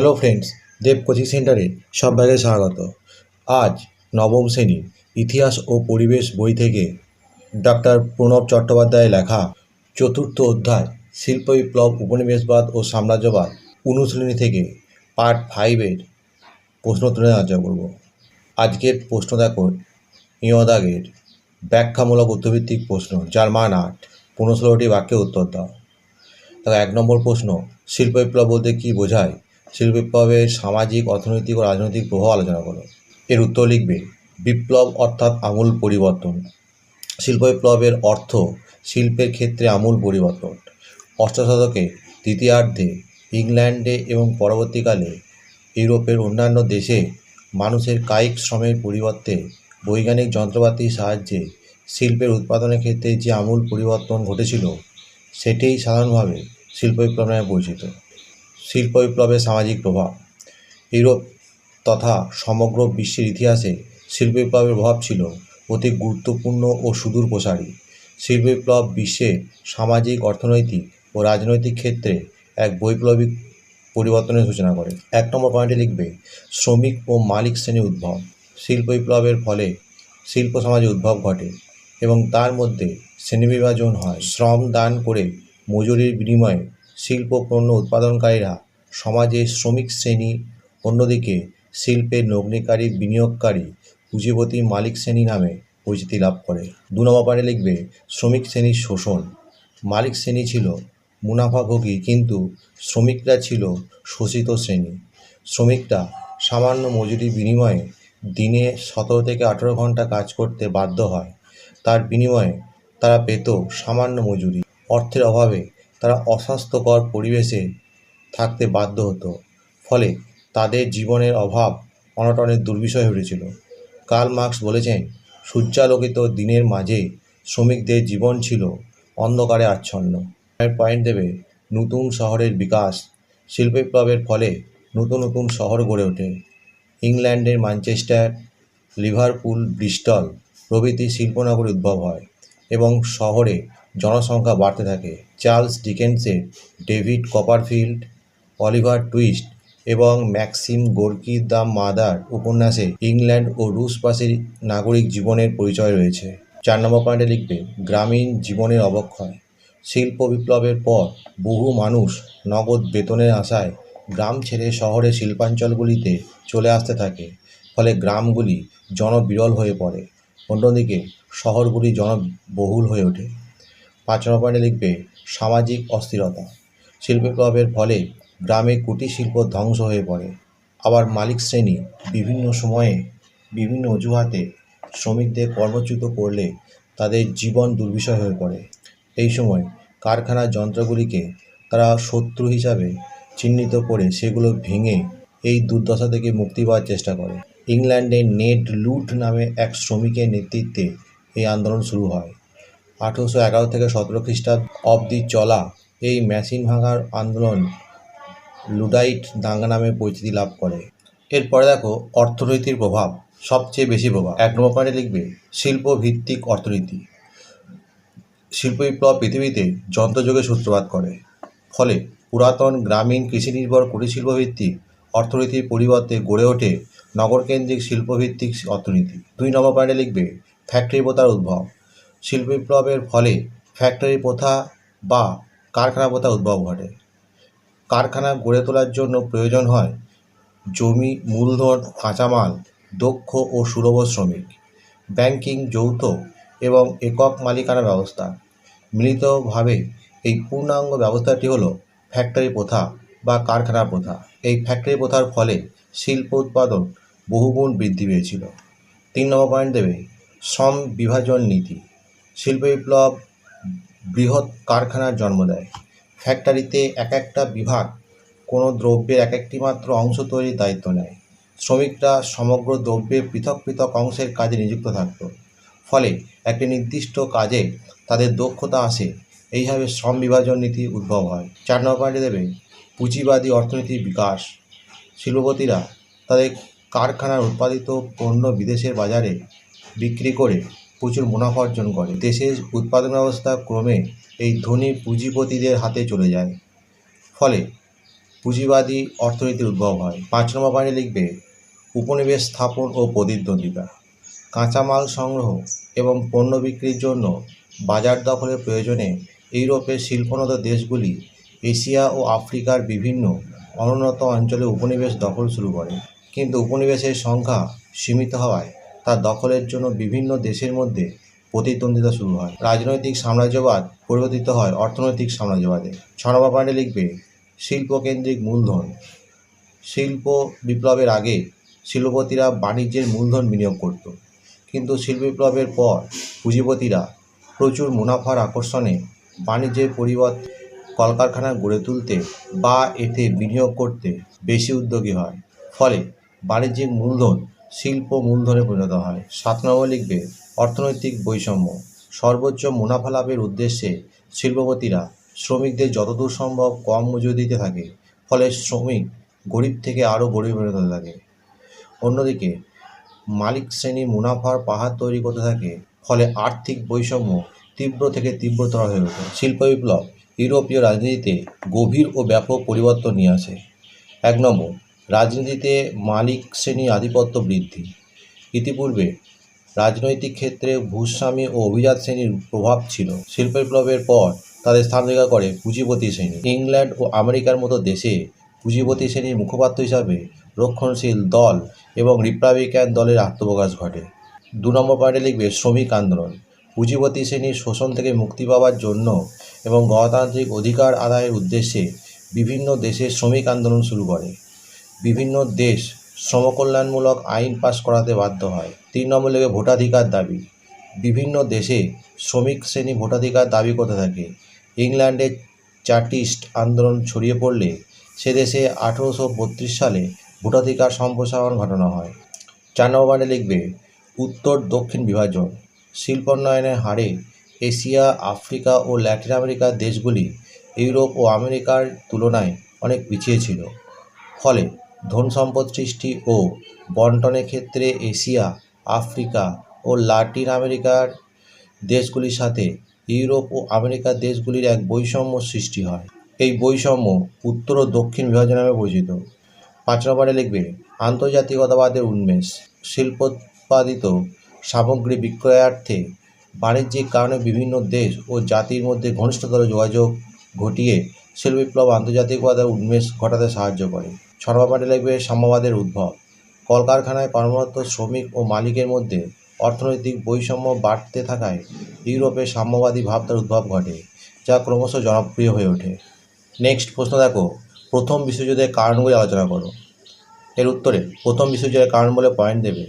Hello friends দেব coaching সেন্টারে সবাইকে স্বাগত। আজ নবম শ্রেণির ইতিহাস ও পরিবেশ বই থেকে ডক্টর প্রণব চট্টোপাধ্যায়ের লেখা চতুর্থ অধ্যায়, শিল্প বিপ্লব, উপনিবেশবাদ ও সাম্রাজ্যবাদ অনুশীলনী থেকে পার্ট ফাইভের প্রশ্ন তুলে আলোচনা করব। আজকের প্রশ্ন দেখো ইয়দাগের ব্যাখ্যামূলক উত্তরভিত্তিক প্রশ্ন, যার মান আট। পনেরো ষোলোটি বাক্যে উত্তর দাও। এক নম্বর প্রশ্ন, শিল্প বিপ্লব বলতে কী বোঝায়? শিল্প বিপ্লবের সামাজিক, অর্থনৈতিক ও রাজনৈতিক প্রভাব আলোচনা করো। এর উত্তর লিখবে, বিপ্লব অর্থাৎ আমূল পরিবর্তন। শিল্প বিপ্লবের অর্থ, শিল্পের ক্ষেত্রে আমূল পরিবর্তন। অষ্টাদশ শতকে দ্বিতীয়ার্ধে ইংল্যান্ডে এবং পরবর্তীকালে ইউরোপের অন্যান্য দেশে মানুষের কায়িক শ্রমের পরিবর্তে বৈজ্ঞানিক যন্ত্রপাতির সাহায্যে শিল্পের উৎপাদনের ক্ষেত্রে যে আমূল পরিবর্তন ঘটেছিল, সেটিই সাধারণভাবে শিল্প বিপ্লব নামে পরিচিত। শিল্প বিপ্লবের সামাজিক প্রভাব। ইউরোপ তথা সমগ্র বিশ্বের ইতিহাসে শিল্প বিপ্লবের প্রভাব ছিল অতি গুরুত্বপূর্ণ ও সুদূর প্রসারী। শিল্প বিপ্লব বিশ্বে সামাজিক, অর্থনৈতিক ও রাজনৈতিক ক্ষেত্রে এক বৈপ্লবিক পরিবর্তনের সূচনা করে। এক নম্বর পয়েন্টে লিখবে, শ্রমিক ও মালিক শ্রেণির উদ্ভব। শিল্প বিপ্লবের ফলে শিল্প সমাজে উদ্ভব ঘটে এবং তার মধ্যে শ্রেণীবিভাজন হয়। শ্রম দান করে মজুরির বিনিময়ে শিল্প পণ্য উৎপাদনকারীরা সমাজে শ্রমিক শ্রেণি, অন্যদিকে শিল্পের লগ্নিকারী বিনিয়োগকারী পুঁজিপতি মালিক শ্রেণি নামে পরিচিতি লাভ করে। দু নম্বর লিখবে, শ্রমিক শ্রেণির শোষণ। মালিক শ্রেণি ছিল মুনাফাভোগী কিন্তু শ্রমিকরা ছিল শোষিত শ্রেণি। শ্রমিকরা সামান্য মজুরির বিনিময়ে দিনে সতেরো থেকে আঠেরো ঘণ্টা কাজ করতে বাধ্য হয়। তার বিনিময়ে তারা পেত সামান্য মজুরি। অর্থের অভাবে তারা অস্বাস্থ্যকর পরিবেশে থাকতে বাধ্য হতো। ফলে তাদের জীবনের অভাব অনটনের দুর্বিষয় হয়ে উঠেছিল। কার্ল মার্কস বলেছেন, সূর্যালোকিত দিনের মাঝে শ্রমিকদের জীবন ছিল অন্ধকারে আচ্ছন্ন। পয়েন্ট দেবে, নতুন শহরের বিকাশ শিল্প বিপ্লবের ফলে নতুন নতুন শহর গড়ে ওঠে। ইংল্যান্ডের ম্যানচেস্টার, লিভারপুল, ব্রিস্টল প্রভৃতি শিল্পনগরী উদ্ভব হয় এবং শহরে জনসংখ্যা বাড়তে থাকে। চার্লস ডিকেন্সের, ডেভিড কপারফিল্ড, অলিভার টুইস্ট এবং ম্যাক্সিম গোর্কি দ্য মাদার উপন্যাসে ইংল্যান্ড ও রুশবাসীর নাগরিক জীবনের পরিচয় রয়েছে। চার নম্বর পয়েন্টে লিখবে, গ্রামীণ জীবনের অবক্ষয়। শিল্প বিপ্লবের পর বহু মানুষ নগদ বেতনের আশায় গ্রাম ছেড়ে শহরে শিল্পাঞ্চলগুলিতে চলে আসতে থাকে। ফলে গ্রামগুলি জনবিরল হয়ে পড়ে। অন্যদিকে শহরগুলি জনবহুল হয়ে ওঠে। পাঁচ নম্বর পয়েন্টে লিখবে সামাজিক অস্থিরতা। শিল্প বিপ্লবের ফলে গ্রামে কুটির শিল্প ধ্বংস হয়ে পড়ে। আবার মালিক শ্রেণি বিভিন্ন সময়ে বিভিন্ন অজুহাতে শ্রমিকদের কর্মচ্যুত করলে তাদের জীবন দুর্বিষহ হয়ে পড়ে। এই সময় কারখানার যন্ত্রগুলিকে তারা শত্রু হিসাবে চিহ্নিত করে সেগুলো ভেঙে এই দুর্দশা থেকে মুক্তি পাওয়ার চেষ্টা করে। ইংল্যান্ডে নেট লুট নামে এক শ্রমিকের নেতৃত্বে এই আন্দোলন শুরু হয়। আঠেরোশো এগারো থেকে সতেরো খ্রিস্টাব্দ অবধি চলা এই মেশিন ভাঙার আন্দোলন লুডাইট দাঙ্গা নামে পরিচিতি লাভ করে। এরপরে দেখো, অর্থনীতির প্রভাব, সবচেয়ে বেশি প্রভাব। এক নম্বর পয়েন্টে লিখবে শিল্প ভিত্তিক অর্থনীতি। শিল্প বিপ্লব পৃথিবীতে যন্ত্রযুগের সূত্রপাত করে। ফলে পুরাতন গ্রামীণ কৃষি নির্ভর কুটিরশিল্প ভিত্তিক অর্থনীতির পরিবর্তে গড়ে ওঠে নগরকেন্দ্রিক শিল্পভিত্তিক অর্থনীতি। দুই নম্বর পয়েন্টে লিখবে ফ্যাক্টরি প্রথার উদ্ভব। শিল্প বিপ্লবের ফলে ফ্যাক্টরি প্রথা বা কারখানা প্রথা উদ্ভব ঘটে। কারখানা গড়ে তোলার জন্য প্রয়োজন হয় জমি, মূলধন, কাঁচামাল, দক্ষ ও সুলভ শ্রমিক ব্যাংকিং যৌথ এবং একক মালিকানা ব্যবস্থা। মিলিতভাবে এই পূর্ণাঙ্গ ব্যবস্থাটি হলো ফ্যাক্টরি প্রথা বা কারখানা প্রথা। এই ফ্যাক্টরি প্রথার ফলে শিল্প উৎপাদন বহুগুণ বৃদ্ধি পেয়েছিল। তিন নম্বর পয়েন্ট দেবে, শ্রম বিভাজন নীতি। শিল্প বিপ্লব বৃহৎ কারখানার জন্ম দেয়। ফ্যাক্টরিতে এক একটা বিভাগ কোনো দ্রব্যের এক একটি মাত্র অংশ তৈরির দায়িত্ব নেয়। শ্রমিকরা সমগ্র দ্রব্যের পৃথক পৃথক অংশের কাজে নিযুক্ত থাকত। ফলে একটি নির্দিষ্ট কাজে তাদের দক্ষতা আসে। এইভাবে শ্রম বিভাজন নীতি উদ্ভব হয়। চার নম্বর পয়েন্টে দেবে, পুঁজিবাদী অর্থনীতির বিকাশ। শিল্পপতিরা তাদের কারখানার উৎপাদিত পণ্য বিদেশের বাজারে বিক্রি করে প্রচুর মুনাফা অর্জন করে। দেশের উৎপাদন ব্যবস্থা ক্রমে এই ধনী পুঁজিপতিদের হাতে চলে যায়। ফলে পুঁজিবাদী অর্থনীতির উদ্ভব হয়। পাঁচ নম্বর পয়েন্টে লিখবে, উপনিবেশ স্থাপন ও প্রতিদ্বন্দ্বিতা। কাঁচামাল সংগ্রহ এবং পণ্য বিক্রির জন্য বাজার দখলের প্রয়োজনে ইউরোপের শিল্পোন্নত দেশগুলি এশিয়া ও আফ্রিকার বিভিন্ন অনুন্নত অঞ্চলে উপনিবেশ দখল শুরু করে। কিন্তু উপনিবেশের সংখ্যা সীমিত হওয়ায় তার দখলের জন্য বিভিন্ন দেশের মধ্যে প্রতিদ্বন্দ্বিতা শুরু হয়। রাজনৈতিক সাম্রাজ্যবাদ পরিবর্তিত হয় অর্থনৈতিক সাম্রাজ্যবাদে। ছ নম্বর পয়েন্টে লিখবে, শিল্পকেন্দ্রিক মূলধন। শিল্প বিপ্লবের আগে শিল্পপতিরা বাণিজ্যের মূলধন বিনিয়োগ করত। কিন্তু শিল্প বিপ্লবের পর পুঁজিপতিরা প্রচুর মুনাফার আকর্ষণে বাণিজ্যের পরিবর্তে কলকারখানা গড়ে তুলতে বা এতে বিনিয়োগ করতে বেশি উদ্যোগী হয়। ফলে বাণিজ্যিক মূলধন শিল্প মূলধনে পরিণত হয়। সাত নম্বর লিখবে, অর্থনৈতিক বৈষম্য। সর্বোচ্চ মুনাফা লাভের উদ্দেশ্যে শিল্পপতিরা শ্রমিকদের যতদূর সম্ভব কম মজুরি দিতে থাকে, ফলে শ্রমিক গরিব থেকে আরও গরিব হতে থাকে। অন্যদিকে, মালিক শ্রেণি মুনাফার পাহাড় তৈরি করতে থাকে, ফলে আর্থিক বৈষম্য তীব্র থেকে তীব্রতর হয়ে ওঠে। শিল্প বিপ্লব ইউরোপীয় রাজনীতিতে গভীর ও ব্যাপক পরিবর্তন নিয়ে আসে। এক নম্বর রাজনীতিতে মালিক শ্রেণি আধিপত্য বৃদ্ধি। ইতিপূর্বে রাজনৈতিক ক্ষেত্রে ভূস্বামী ও অভিজাত শ্রেণির প্রভাব ছিল। শিল্প বিপ্লবের পর তাদের স্থান অধিকার করে পুঁজিপতি শ্রেণি। ইংল্যান্ড ও আমেরিকার মতো দেশে পুঁজিপতি শ্রেণির মুখপাত্র হিসাবে রক্ষণশীল দল এবং রিপাবলিকান দলের আত্মপ্রকাশ ঘটে। দু নম্বর পয়েন্টে লিখবে শ্রমিক আন্দোলন। পুঁজিপতি শ্রেণির শোষণ থেকে মুক্তি পাওয়ার জন্য এবং গণতান্ত্রিক অধিকার আদায়ের উদ্দেশ্যে বিভিন্ন দেশে শ্রমিক আন্দোলন শুরু করে। বিভিন্ন দেশ শ্রমকল্যাণমূলক আইন পাশ করাতে বাধ্য হয়। তিন নম্বর লেগে ভোটাধিকার দাবি। বিভিন্ন দেশে শ্রমিক শ্রেণি ভোটাধিকার দাবি করতে থাকে। ইংল্যান্ডে চার্টিস্ট আন্দোলন ছড়িয়ে পড়লে সে দেশে আঠেরোশো বত্রিশ সালে ভোটাধিকার সম্প্রসারণ ঘটানো হয়। চার নম্বর লিখবে, উত্তর দক্ষিণ বিভাজন। শিল্পোন্নয়নের হারে এশিয়া, আফ্রিকা ও ল্যাটিন আমেরিকার দেশগুলি ইউরোপ ও আমেরিকার তুলনায় অনেক পিছিয়ে ছিল। ফলে ধন সম্পদ সৃষ্টি ও বন্টনের ক্ষেত্রে এশিয়া, আফ্রিকা ও লাতিন আমেরিকার দেশগুলির সাথে ইউরোপ ও আমেরিকার দেশগুলির এক বৈষম্য সৃষ্টি হয়। এই বৈষম্য উত্তর ও দক্ষিণ বিভাজন নামে পরিচিত। পাঁচ নম্বরে লিখবে, আন্তর্জাতিকতাবাদের উন্মেষ, শিল্পোৎপাদিত সামগ্রী বিক্রয়ার্থে বাণিজ্যিক কারণে বিভিন্ন দেশ ও জাতির মধ্যে ঘনিষ্ঠতর যোগাযোগ ঘটিয়ে শিল্প বিপ্লব আন্তর্জাতিকতার উন্মেষ ঘটাতে সাহায্য করে। ছ লিখবে সাম্যবাদের উদ্ভব। কলকারখানায় কর্মরত শ্রমিক ও মালিকের মধ্যে অর্থনৈতিক বৈষম্য বাড়তে থাকায় ইউরোপে সাম্যবাদী ভাবনার উদ্ভব ঘটে, যা ক্রমশ জনপ্রিয় হয়ে ওঠে। নেক্সট প্রশ্ন দেখো, প্রথম বিশ্বযুদ্ধের কারণগুলি আলোচনা করো। এর উত্তরে প্রথম বিশ্বযুদ্ধের কারণ বলে পয়েন্ট দেবে।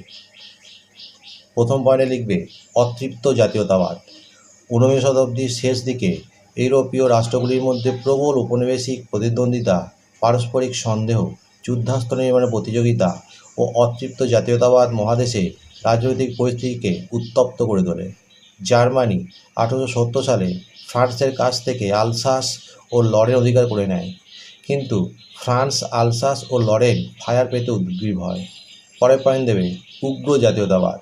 প্রথম পয়েন্টে লিখবে অতৃপ্ত জাতীয়তাবাদ। ঊনবিংশ শতাব্দীর শেষ দিকে ইউরোপীয় রাষ্ট্রগুলির মধ্যে প্রবল উপনিবেশিক প্রতিদ্বন্দ্বিতা, পারস্পরিক সন্দেহ, যুদ্ধাস্ত্র নির্মাণের প্রতিযোগিতা ও অতৃপ্ত জাতীয়তাবাদ মহাদেশে রাজনৈতিক পরিস্থিতিকে উত্তপ্ত করে তোলে। জার্মানি আঠেরোশো সত্তর সালে ফ্রান্সের কাছ থেকে আলসাস ও লরেন অধিকার করে নেয়, কিন্তু ফ্রান্স আলসাস ও লরেন ফায়ার পেতে উদ্গ্রীব হয়। পরে পয়েন্ট দেবে উগ্র জাতীয়তাবাদ।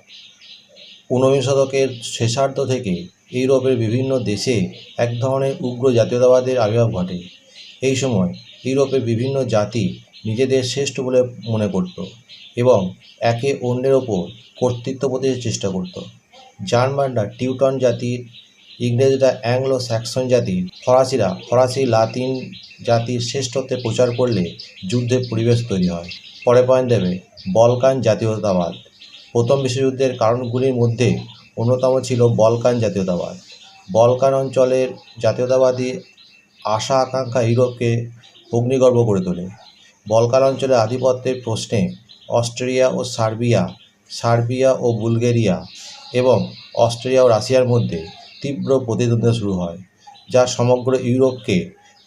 ঊনবিংশ শতকের শেষার্ধ থেকে ইউরোপের বিভিন্ন দেশে এক ধরনের উগ্র জাতীয়তাবাদের আবির্ভাব ঘটে। এই সময় ইউরোপের বিভিন্ন জাতি নিজেদের শ্রেষ্ঠ বলে মনে করত এবং একে অন্যের ওপর কর্তৃত্ব প্রতিষ্ঠার চেষ্টা করত। জার্মানরা টিউটন জাতির, ইংরেজরা অ্যাংলো স্যাক্সন জাতির, ফরাসিরা ফরাসি লাতিন জাতির শ্রেষ্ঠত্বের প্রচার করলে যুদ্ধের পরিবেশ তৈরি হয়। পরে পয়েন্ট দেবে, বলকান জাতীয়তাবাদ। প্রথম বিশ্বযুদ্ধের কারণগুলির মধ্যে অন্যতম ছিল বলকান জাতীয়তাবাদ। বলকান অঞ্চলের জাতীয়তাবাদী আশা আকাঙ্ক্ষা ইউরোপকে অগ্নিগর্ভ করে তোলে। বলকান অঞ্চলের আধিপত্যের প্রশ্নে অস্ট্রিয়া ও সার্বিয়া সার্বিয়া ও বুলগেরিয়া এবং অস্ট্রিয়া ও রাশিয়ার মধ্যে তীব্র প্রতিদ্বন্দ্বিতা শুরু হয়, যা সমগ্র ইউরোপকে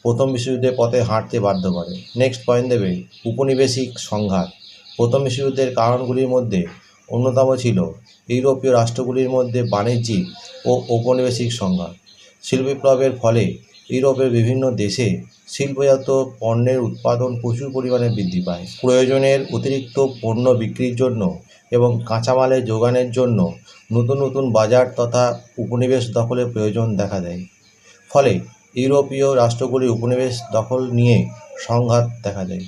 প্রথম বিশ্বযুদ্ধের পথে হাঁটতে বাধ্য করে। নেক্সট পয়েন্ট দেবে উপনিবেশিক সংঘাত। প্রথম বিশ্বযুদ্ধের কারণগুলির মধ্যে অন্যতম ছিল ইউরোপীয় রাষ্ট্রগুলির মধ্যে বাণিজ্যিক ও ঔপনিবেশিক সংঘাত। শিল্প বিপ্লবের ফলে ইউরোপের বিভিন্ন দেশে শিল্পজাত পণ্যের উৎপাদন প্রচুর পরিমাণে বৃদ্ধি পায়। প্রয়োজনের অতিরিক্ত পণ্য বিক্রির জন্য এবং কাঁচামালের যোগানের জন্য নতুন নতুন বাজার তথা উপনিবেশ দখলের প্রয়োজন দেখা দেয়। ফলে ইউরোপীয় রাষ্ট্রগুলির উপনিবেশ দখল নিয়ে সংঘাত দেখা দেয়।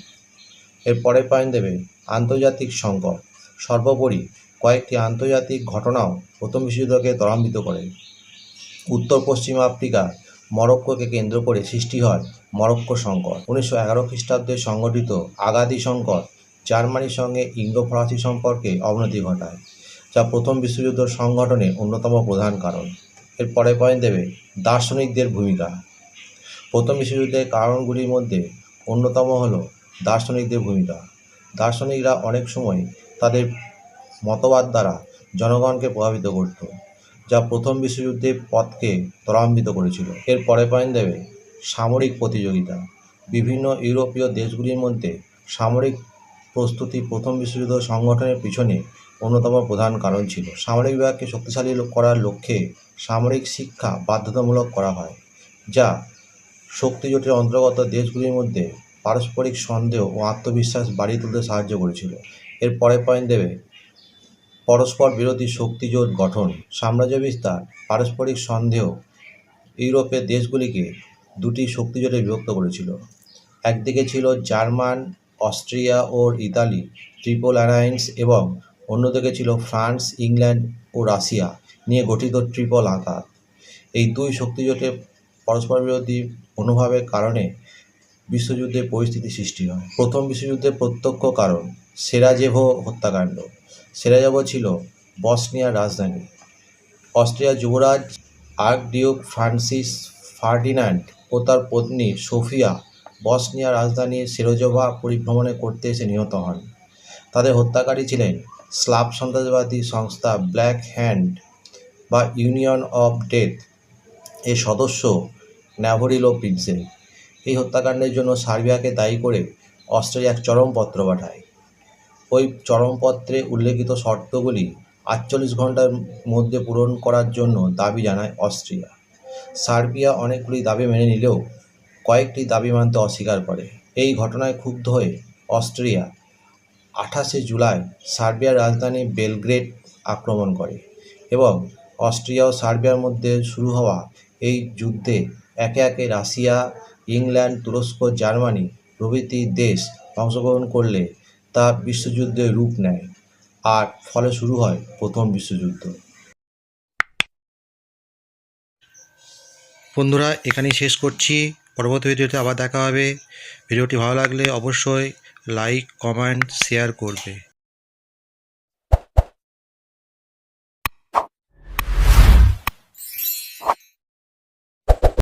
এর পরের পয়েন্ট দেবে আন্তর্জাতিক সংকট সর্বোপরি কয়েকটি আন্তর্জাতিক ঘটনাও প্রথম বিশ্বযুদ্ধকে ত্বরান্বিত করে। উত্তর, পশ্চিম আফ্রিকা, মরক্কোকে কেন্দ্র করে সৃষ্টি হয় মরক্কো সংকট। উনিশশো এগারো খ্রিস্টাব্দে সংগঠিত আগাদি সংকট জার্মানির সঙ্গে ইঙ্গো ফরাসি সম্পর্কে অবনতি ঘটায়, যা প্রথম বিশ্বযুদ্ধ সংগঠনের অন্যতম প্রধান কারণ। এর পরে পয়েন্ট দেবে দার্শনিকদের ভূমিকা। প্রথম বিশ্বযুদ্ধের কারণগুলির মধ্যে অন্যতম হলো দার্শনিকদের ভূমিকা। দার্শনিকরা অনেক সময় তাদের মতবাদ দ্বারা জনগণকে প্রভাবিত করত, যা প্রথম বিশ্বযুদ্ধের পথকে ত্বরান্বিত করেছিল। এর পরে পয়েন্ট দেবে সামরিক প্রতিযোগিতা। বিভিন্ন ইউরোপীয় দেশগুলির মধ্যে সামরিক প্রস্তুতি প্রথম বিশ্বযুদ্ধ সংগঠনের পিছনে অন্যতম প্রধান কারণ ছিল। সামরিক বিভাগকে শক্তিশালী করার লক্ষ্যে সামরিক শিক্ষা বাধ্যতামূলক করা হয়, যা শক্তিজোটের অন্তর্গত দেশগুলির মধ্যে পারস্পরিক সন্দেহ ও আত্মবিশ্বাস বাড়িয়ে তুলতে সাহায্য করেছিল। এর পরের পয়েন্ট দেবে, পরস্পর বিরোধী শক্তিজোট গঠন, সাম্রাজ্য বিস্তার, পারস্পরিক সন্দেহ, ইউরোপের দেশগুলিকে দুটি শক্তিজোটে বিভক্ত করেছিল। একদিকে ছিল জার্মান, অস্ট্রিয়া ও ইতালি, ট্রিপল অ্যালায়েন্স এবং অন্যদিকে ছিল ফ্রান্স, ইংল্যান্ড ও রাশিয়া নিয়ে গঠিত ট্রিপল আঘাত। এই দুই শক্তিজোটের পরস্পর বিরোধী মনোভাবের কারণে বিশ্বযুদ্ধের পরিস্থিতি সৃষ্টি হয়। প্রথম বিশ্বযুদ্ধের প্রত্যক্ষ কারণ সেরাজেভো হত্যাকাণ্ড। সেরাজেভো ছিল বসনিয়ার রাজধানী। অস্ট্রিয়ার যুবরাজ আর্কডিউক ফ্রান্সিস ফার্ডিনান্ড ও তার পত্নী সোফিয়া বসনিয়া রাজধানী সেরোজোভা পরিভ্রমণে করতে এসে নিহত হন। তাদের হত্যাকারী ছিলেন স্লাব সন্ত্রাসবাদী সংস্থা ব্ল্যাক হ্যান্ড বা ইউনিয়ন অফ ডেথ। এর সদস্য ন্যাভোরিলো প্রিন্সে এই হত্যাকাণ্ডের জন্য সার্বিয়াকে দায়ী করে অস্ট্রেলিয়া এক চরমপত্র পাঠায়। ওই চরমপত্রে উল্লেখিত শর্তগুলি আটচল্লিশ ঘণ্টার মধ্যে পূরণ করার জন্য দাবি জানায় অস্ট্রিয়া। সার্বিয়া অনেকগুলি দাবি মেনে নিলেও কয়েকটি দাবি মানতে অস্বীকার করে। এই ঘটনায় ক্ষুব্ধ হয়ে অস্ট্রিয়া আঠাশে জুলাই সার্বিয়ার রাজধানী বেলগ্রেড আক্রমণ করে এবং অস্ট্রিয়া ও সার্বিয়ার মধ্যে শুরু হওয়া এই যুদ্ধে একে একে রাশিয়া ইংল্যান্ড, তুরস্ক, জার্মানি প্রভৃতি দেশ অংশগ্রহণ করলে তা বিশ্বযুদ্ধের রূপ নেয় আর ফলে শুরু হয় প্রথম বিশ্বযুদ্ধ। বন্ধুরা, এখানেই শেষ করছি। পরবর্তী ভিডিওতে আবার দেখা হবে। ভিডিওটি ভালো লাগলে অবশ্যই লাইক, কমেন্ট, শেয়ার করবে।